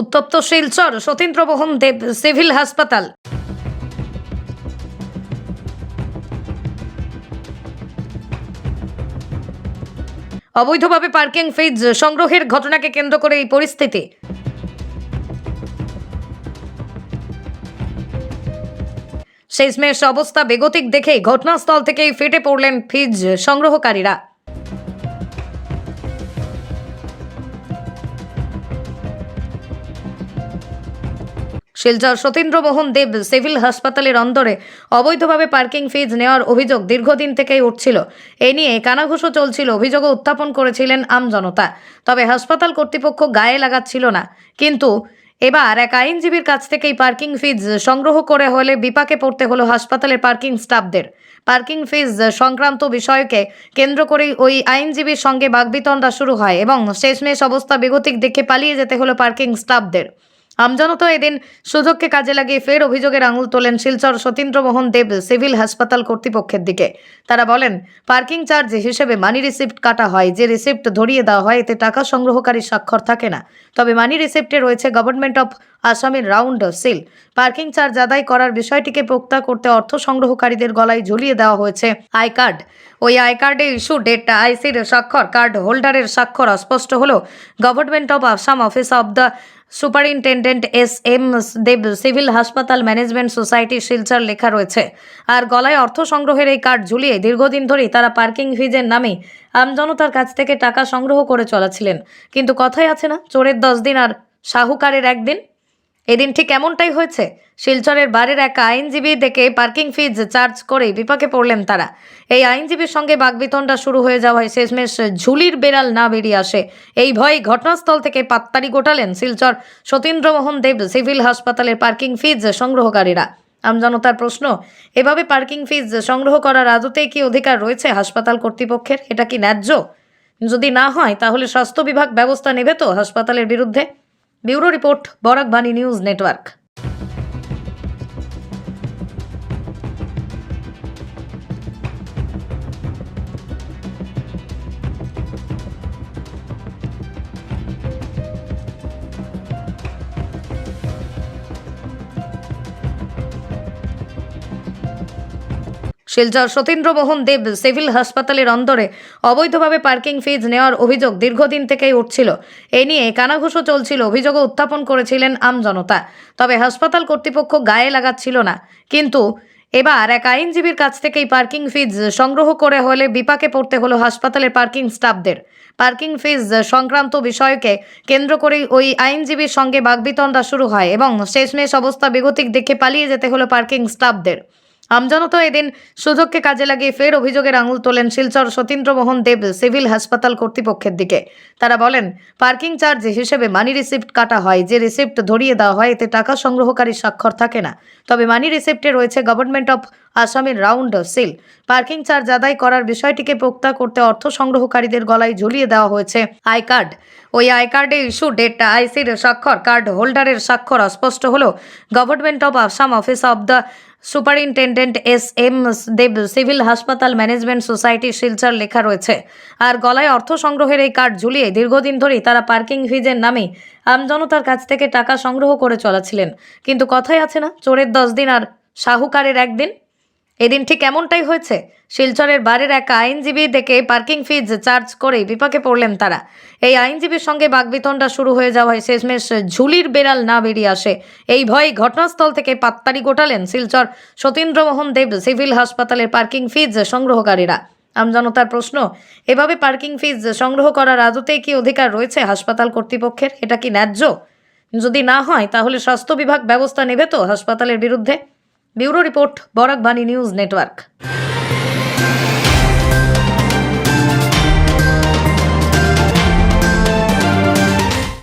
উত্তপ্ত শিলচর সতীন্দ্রমোহন দেব, সিভিল হাসপাতাল। অবৈধভাবে পার্কিং ফিজ, সংগ্রহের ঘটনাকে কেন্দ্র করে এই পরিস্থিতি। শেষমেশ অবস্থা বেগতিক দেখেই ঘটনাস্থল থেকেই ফেটে পড়লেন ফিজ সংগ্রহকারীরা। শিলচর সতীন্দ্রমোহন দেব সিভিল হাসপাতালের অন্দরে অবৈধভাবে পার্কিং ফিজ নেওয়ার অভিযোগ দীর্ঘদিন থেকেই উঠছিল। এ নিয়ে কানাঘুষো চলছিল, অভিযোগও উত্থাপন করেছিলেন আমজনতা তবে হাসপাতাল কর্তৃপক্ষ গায়ে লাগাচ্ছিল না। কিন্তু এবার এক আইনজীবীর কাছ থেকেই পার্কিং ফিজ সংগ্রহ করে হলে বিপাকে পড়তে হলো হাসপাতালের পার্কিং স্টাফদের। পার্কিং ফিজ সংক্রান্ত বিষয়কে কেন্দ্র করেই ওই আইনজীবীর সঙ্গে বাগবিতণ্ডা শুরু হয় এবং শেষমেশ অবস্থা বেগতিক দেখে পালিয়ে যেতে হলো পার্কিং স্টাফদের। আমজনতা এদিন সুযোগকে কাজে লাগিয়ে ফের অভিযোগের আঙুল তোলেন শিলচর সতীন্দ্রমোহন দেব সিভিল হাসপাতাল কর্তৃপক্ষের দিকে। তারা বলেন, পার্কিং চার্জ হিসেবে মানি রিসিপ্ট কাটা হয়, যে রিসিপ্ট ধরিয়ে দেওয়া হয়, এতে টাকা সংগ্রহকারী স্বাক্ষর থাকে না। তবে মানি রিসিপ্টে রয়েছে গভর্নমেন্ট অফ আসামের রাউন্ড সিল। পার্কিং চার্জ আদায় করার বিষয়টিকে পোক্তা করতে অর্থ সংগ্রহকারীদের গলায় ঝুলিয়ে দেওয়া হয়েছে আই কার্ড ওই আই কার্ডে ইস্যু ডেটটা আইসির স্বাক্ষর, কার্ড হোল্ডারের স্বাক্ষর, অস্পষ্ট হলো government of Assam office of the superintendent S M Deb, civil হাসপাতাল ম্যানেজমেন্ট সোসাইটি শিলচর লেখা রয়েছে। আর গলায় অর্থ সংগ্রহের এই কার্ড ঝুলিয়ে দীর্ঘদিন ধরেই তারা পার্কিং ফিজের নামে আমজনতার কাছ থেকে টাকা সংগ্রহ করে চলাছিলেন। কিন্তু কথাই আছে না, চোরের দশ দিন আর সাহুকারের একদিন। এদিন ঠিক এমনটাই হয়েছে। শিলচরের বাড়ির এক আইনজীবী দেখে পার্কিং ফিজ চার্জ করে বিপাকে পড়লেন তারা। এই আইনজীবীর সঙ্গে বাগবিতণ্ডা শুরু হয়ে যাওয়ায় শেষমেশ ঝুলির বেড়াল না বেরিয়ে আসে। এই ভয়ে ঘটনাস্থল থেকে পাত্তারি গোটালেন শিলচর সতীন্দ্রমোহন দেব, সিভিল হাসপাতালের পার্কিং ফিজ সংগ্রহকারীরা। আমজনতার প্রশ্ন, এভাবে পার্কিং ফিজ সংগ্রহ করার আদতেই কি অধিকার রয়েছে হাসপাতাল কর্তৃপক্ষের? এটা কি ন্যায্য? যদি না হয়, তাহলে স্বাস্থ্য বিভাগ ব্যবস্থা নেবে তো হাসপাতালের বিরুদ্ধে? Bureau report Barak Bani news Silchar Satindramohan Deb civil হাসপাতালের অন্দরে অবৈধভাবে পার্কিং ফিজ নেওয়ার অভিযোগ দীর্ঘদিন থেকেই উঠছিল। এ নিয়ে কানাঘুষো চলছিল, অভিযোগও উত্থাপন করেছিলেন আমজনতা তবে হাসপাতাল কর্তৃপক্ষ গায়ে লাগাচ্ছিল না। কিন্তু এবার এক আইনজীবীর কাছ থেকেই পার্কিং ফিজ সংগ্রহ করে হলে বিপাকে পড়তে হলো হাসপাতালের পার্কিং স্টাফদের। পার্কিং ফিজ সংক্রান্ত বিষয়কে কেন্দ্র করেই ওই আইনজীবীর সঙ্গে বাগবিতণ্ডা শুরু হয় এবং শেষমেশ অবস্থা বেগতিক দেখে পালিয়ে যেতে হলো পার্কিং স্টাফদের। আমজনতা এদিন সুযোগকে কাজে লাগিয়ে ফের অভিযোগের আঙুল তোলেন শিলচর সতীন্দ্রমোহন দেব সিভিল হাসপাতাল কর্তৃপক্ষের দিকে। তারা বলেন, পার্কিং চার্জ হিসেবে মানি রিসিপ্ট কাটা হয়, যে রিসিপ্ট ধরিয়ে দেওয়া হয় এতে টাকা সংগ্রহকারী স্বাক্ষর থাকে না। তবে মানি রিসিপ্টে রয়েছে গভর্নমেন্ট অফ আসামের রাউন্ড সিল। পার্কিং চার্জ আদায় করার বিষয়টিকে পোক্তা করতে অর্থ সংগ্রহকারীদের গলায় ঝুলিয়ে দেওয়া হয়েছে আই কার্ড ওই আই কার্ডে ইস্যু ডেটটা, আইসির স্বাক্ষর, কার্ড হোল্ডারের স্বাক্ষর অস্পষ্ট হলো। Government of Assam office of the superintendent S M Deb civil হাসপাতাল ম্যানেজমেন্ট সোসাইটি শিলচর লেখা রয়েছে। আর গলায় অর্থ সংগ্রহের এই কার্ড ঝুলিয়ে দীর্ঘদিন ধরেই তারা পার্কিং ফিজের নামে আমজনতার কাছ থেকে টাকা সংগ্রহ করে চলাছিলেন। কিন্তু কথাই আছে না, চোরের দশ দিন আর শাহুকারের একদিন। এদিন ঠিক এমনটাই হয়েছে। শিলচরের বাড়ির এক আইনজীবী দেখে পার্কিং ফিজ চার্জ করে বিপাকে পড়লেন তারা। এই আইনজীবীর সঙ্গে বাগবিতণ্ডা শুরু হয়ে যাওয়ায় শেষমেশ ঝুলির বেড়াল না বেরিয়ে আসে। এই ভয়ে ঘটনাস্থল থেকে পাত্তারি গোটালেন শিলচর সতীন্দ্রমোহন দেব, সিভিল হাসপাতালের পার্কিং ফিজ সংগ্রহকারীরা। আমজনতার প্রশ্ন, এভাবে পার্কিং ফিজ সংগ্রহ করার আদতেই কি অধিকার রয়েছে হাসপাতাল কর্তৃপক্ষের? এটা কি ন্যায্য? যদি না হয়, তাহলে স্বাস্থ্য বিভাগ ব্যবস্থা নেবে তো হাসপাতালের বিরুদ্ধে? Bureau report Barak Bani news network.